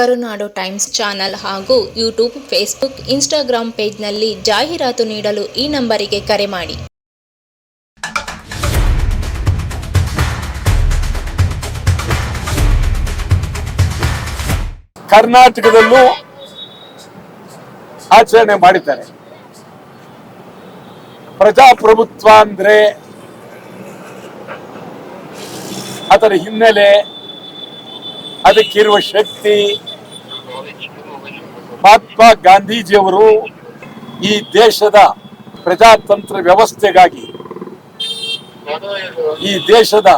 ಕರುನಾಡು times channel ಹಾಗೂ YouTube, Facebook Instagram ಪೇಜ್ನಲ್ಲಿ ಜಾಹೀರಾತು ನೀಡಲು ಈ ನಂಬರಿಗೆ ಕರೆ ಮಾಡಿ. ಕರ್ನಾಟಕದಲ್ಲೂ ಆಚರಣೆ ಮಾಡಿದ್ದಾರೆ. ಪ್ರಜಾಪ್ರಭುತ್ವ ಅಂದ್ರೆ ಅದರ ಹಿನ್ನೆಲೆ ಅದಕ್ಕಿರುವ ಶಕ್ತಿ ಮಹಾತ್ಮ ಗಾಂಧೀಜಿಯವರು ಈ ದೇಶದ ಪ್ರಜಾತಂತ್ರ ವ್ಯವಸ್ಥೆಗಾಗಿ, ಈ ದೇಶದ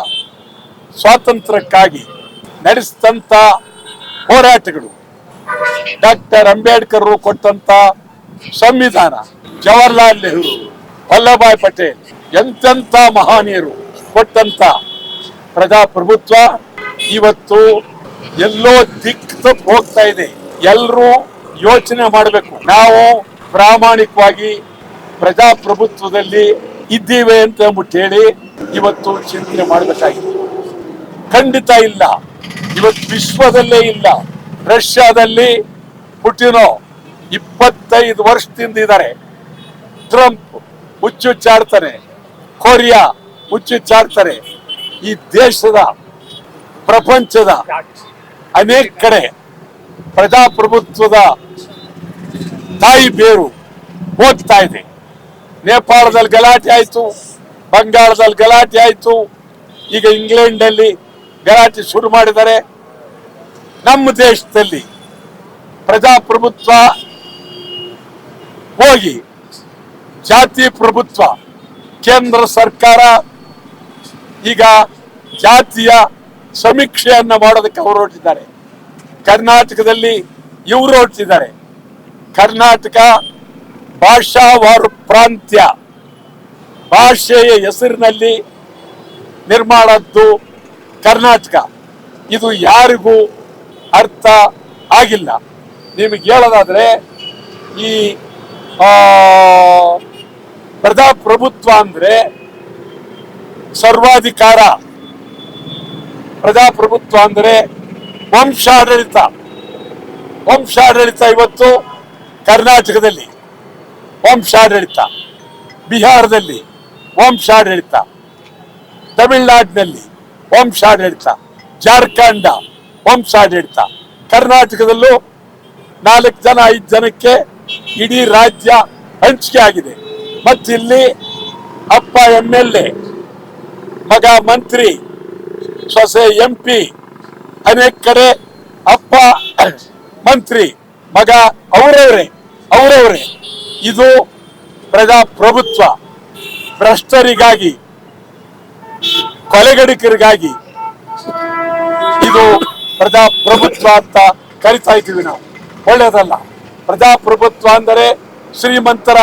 ಸ್ವಾತಂತ್ರ್ಯಕ್ಕಾಗಿ ನಡೆಸಿದಂತ ಹೋರಾಟಗಳು, ಡಾಕ್ಟರ್ ಅಂಬೇಡ್ಕರ್ ಕೊಟ್ಟಂತ ಸಂವಿಧಾನ, ಜವಾಹರ್ಲಾಲ್ ನೆಹರು, ವಲ್ಲಭಾಯ್ ಪಟೇಲ್, ಎಂತೆಂಥ ಮಹಾನೀಯರು ಕೊಟ್ಟಂತ ಪ್ರಜಾಪ್ರಭುತ್ವ, ಇವತ್ತು ಎಲ್ಲೋ ದಿಕ್ಕ ಹೋಗ್ತಾ ಇದೆ. ಎಲ್ಲರೂ ಯೋಚನೆ ಮಾಡಬೇಕು. ನಾವು ಪ್ರಾಮಾಣಿಕವಾಗಿ ಪ್ರಜಾಪ್ರಭುತ್ವದಲ್ಲಿ ಇದ್ದೀವಿ ಅಂತ ಅಂದ್ಬಿಟ್ಟು ಹೇಳಿ ಇವತ್ತು ಚಿಂತನೆ ಮಾಡಬೇಕಾಗಿದೆ. ಖಂಡಿತ ಇಲ್ಲ. ಇವತ್ತು ವಿಶ್ವದಲ್ಲೇ ಇಲ್ಲ. ರಷ್ಯಾದಲ್ಲಿ ಪುಟಿನೋ ಇಪ್ಪತ್ತೈದು ವರ್ಷದಿಂದ ಇದ್ದಾರೆ. ಟ್ರಂಪ್ ಹುಚ್ಚುಚ್ಚಾಡ್ತಾನೆ ಕೊರಿಯಾ ಹುಚ್ಚುಚ್ಚಾಡ್ತಾರೆ ಈ ದೇಶದ ಪ್ರಪಂಚದ ಅನೇಕ ಕಡೆ ಪ್ರಜಾಪ್ರಭುತ್ವದ ತಾಯಿ ಬೇರು ಹೋಗ್ತಾ ಇದೆ. ನೇಪಾಳದಲ್ಲಿ ಗಲಾಟೆ ಆಯಿತು, ಬಂಗಾಳದಲ್ಲಿ ಗಲಾಟೆ ಆಯಿತು, ಈಗ ಇಂಗ್ಲೆಂಡ್ ಅಲ್ಲಿ ಗಲಾಟೆ ಶುರು ಮಾಡಿದ್ದಾರೆ. ನಮ್ಮ ದೇಶದಲ್ಲಿ ಪ್ರಜಾಪ್ರಭುತ್ವ ಹೋಗಿ, ಜಾತಿ ಪ್ರಭುತ್ವ, ಕೇಂದ್ರ ಸರ್ಕಾರ ಈಗ ಜಾತಿಯ ಸಮೀಕ್ಷೆಯನ್ನು ಮಾಡೋದಕ್ಕೆ ಹೊರಟಿದ್ದಾರೆ. ಕರ್ನಾಟಕದಲ್ಲಿ ಇವರು ಹೊರಟಿದ್ದಾರೆ. ಕರ್ನಾಟಕ ಭಾಷಾವಾರು ಪ್ರಾಂತ್ಯ. ಭಾಷೆಯ ಹೆಸರಿನಲ್ಲಿ ನಿರ್ಮಾಣದ್ದು ಕರ್ನಾಟಕ. ಇದು ಯಾರಿಗೂ ಅರ್ಥ ಆಗಿಲ್ಲ. ನಿಮಗೆ ಹೇಳೋದಾದರೆ ಈ ಪ್ರಜಾಪ್ರಭುತ್ವ ಅಂದ್ರೆ ಸರ್ವಾಧಿಕಾರ. ಪ್ರಜಾಪ್ರಭುತ್ವ ಅಂದ್ರೆ ವಂಶಾಡಳಿತ. ವಂಶಾಡಳಿತ ಇವತ್ತು ಕರ್ನಾಟಕದಲ್ಲಿ. ವಂಶಾಡಳಿತ. ಬಿಹಾರದಲ್ಲಿ ವಂಶಾಡಳಿತ. ತಮಿಳುನಾಡಿನಲ್ಲಿ ವಂಶಾಡಳಿತ. ಜಾರ್ಖಂಡ ವಂಶಾಡಳಿತ. ಕರ್ನಾಟಕದಲ್ಲೂ ನಾಲ್ಕು ಜನ, ಐದು ಜನಕ್ಕೆ ಇಡೀ ರಾಜ್ಯ ಹಂಚಿಕೆ ಆಗಿದೆ. ಮತ್ತಿಲ್ಲಿ ಅಪ್ಪ ಎಂ ಎಲ್ ಎ, ಮಗ ಮಂತ್ರಿ, ಸೊಸೆ ಎಂ ಪಿ ಅನೇಕ ಕಡೆ ಅಪ್ಪ, ಮಂತ್ರಿ, ಮಗ, ಅವರವರೇ ಅವರವರೇ. ಇದು ಪ್ರಜಾಪ್ರಭುತ್ವ. ಭ್ರಷ್ಟರಿಗಾಗಿ, ಕೊಲೆಗಡಿಕರಿಗಾಗಿ ಇದು ಪ್ರಜಾಪ್ರಭುತ್ವ ಅಂತ ಕರಿತಾ ಇದ್ದೀವಿ ನಾವು. ಒಳ್ಳೆಯದಲ್ಲ ಪ್ರಜಾಪ್ರಭುತ್ವ ಅಂದರೆ ಶ್ರೀಮಂತರ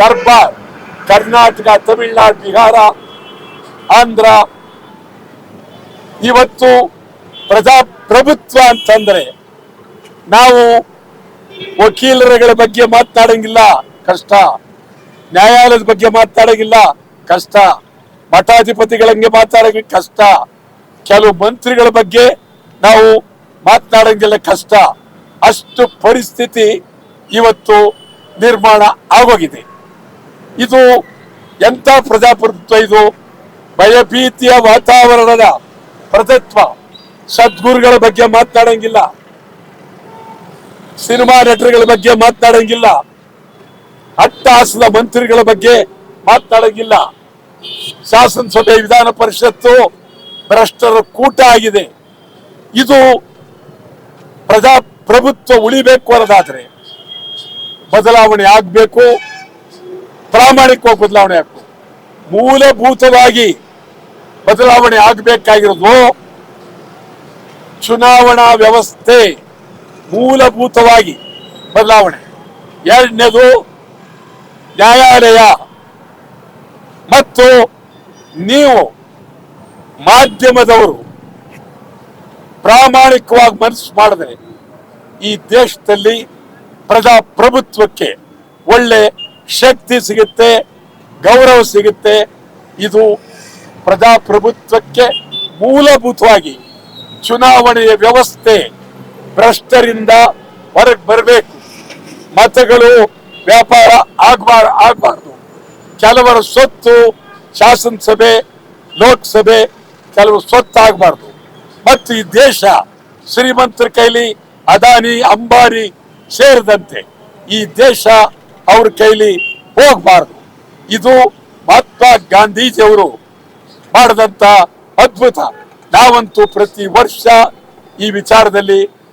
ದರ್ಬಾರ್, ಕರ್ನಾಟಕ, ತಮಿಳುನಾಡು, ಬಿಹಾರ, ಆಂಧ್ರ. ಇವತ್ತು ಪ್ರಜಾಪ್ರಭುತ್ವ ಅಂತಂದ್ರೆ ನಾವು ವಕೀಲರುಗಳ ಬಗ್ಗೆ ಮಾತನಾಡಂಗಿಲ್ಲ, ಕಷ್ಟ. ನ್ಯಾಯಾಲಯದ ಬಗ್ಗೆ ಮಾತಾಡಂಗಿಲ್ಲ ಕಷ್ಟ. ಮಠಾಧಿಪತಿಗಳಂಗೆ ಮಾತಾಡಂಗ ಕಷ್ಟ. ಕೆಲವು ಮಂತ್ರಿಗಳ ಬಗ್ಗೆ ನಾವು ಮಾತನಾಡಂಗಿಲ್ಲ, ಕಷ್ಟ. ಅಷ್ಟು ಪರಿಸ್ಥಿತಿ ಇವತ್ತು ನಿರ್ಮಾಣ ಆಗೋಗಿದೆ. ಇದು ಎಂಥ ಪ್ರಜಾಪ್ರಭುತ್ವ ಇದು? ಭಯಭೀತಿಯ ವಾತಾವರಣದ ಪ್ರಜತ್ವ. ಸದ್ಗುರುಗಳ ಬಗ್ಗೆ ಮಾತನಾಡಂಗಿಲ್ಲ. ಸಿನಿಮಾ ನಟರುಗಳ ಬಗ್ಗೆ ಮಾತನಾಡಂಗಿಲ್ಲ. ಅಟ್ಟಹಾಸದ ಮಂತ್ರಿಗಳ ಬಗ್ಗೆ ಮಾತನಾಡಂಗಿಲ್ಲ. ಶಾಸನಸಭೆ ವಿಧಾನ ಪರಿಷತ್ತು ಭ್ರಷ್ಟರ ಕೂಟ ಆಗಿದೆ. ಇದು ಪ್ರಜಾಪ್ರಭುತ್ವ ಉಳಿಬೇಕು ಅನ್ನೋದಾದ್ರೆ ಬದಲಾವಣೆ ಆಗ್ಬೇಕು, ಪ್ರಾಮಾಣಿಕವಾಗಿ ಬದಲಾವಣೆ ಆಗ್ಬೇಕು. ಮೂಲಭೂತವಾಗಿ ಬದಲಾವಣೆ ಆಗಬೇಕಾಗಿರೋದು ಚುನಾವಣಾ ವ್ಯವಸ್ಥೆ ಮೂಲಭೂತವಾಗಿ ಬದಲಾವಣೆ. ಎರಡನೇದು ನ್ಯಾಯಾಲಯ. ಮತ್ತು ನೀವು ಮಾಧ್ಯಮದವರು ಪ್ರಾಮಾಣಿಕವಾಗಿ ಮನಸ್ಸು ಮಾಡಿದ್ರೆ ಈ ದೇಶದಲ್ಲಿ ಪ್ರಜಾಪ್ರಭುತ್ವಕ್ಕೆ ಒಳ್ಳೆ ಶಕ್ತಿ ಸಿಗುತ್ತೆ, ಗೌರವ ಸಿಗುತ್ತೆ. ಇದು ಪ್ರಜಾಪ್ರಭುತ್ವಕ್ಕೆ ಮೂಲಭೂತವಾಗಿ ಚುನಾವಣೆಯ ವ್ಯವಸ್ಥೆ ಭ್ರಷ್ಟರಿಂದ ಹೊರಗೆ ಬರಬೇಕು. ಮತಗಳು ವ್ಯಾಪಾರ ಆಗಬಾರ, ಆಗಬಾರ್ದು. ಕೆಲವರ ಸೊತ್ತು ಶಾಸನಸಭೆ ಲೋಕಸಭೆ ಕೆಲವರು ಸ್ವತ್ತು ಆಗಬಾರ್ದು. ಮತ್ತು ಈ ದೇಶ ಶ್ರೀಮಂತರ ಕೈಲಿ ಅದಾನಿ, ಅಂಬಾನಿ ಸೇರಿದಂತೆ ಈ ದೇಶ ಅವ್ರ ಕೈಲಿ ಹೋಗಬಾರ್ದು. ಇದು ಮಹಾತ್ಮ ಗಾಂಧೀಜಿಯವರು ಮಾಡಿದಂಥ ಅದ್ಭುತ ನಾವಂತೂ ಪ್ರತಿ ವರ್ಷ ಈ ವಿಚಾರದಲ್ಲಿ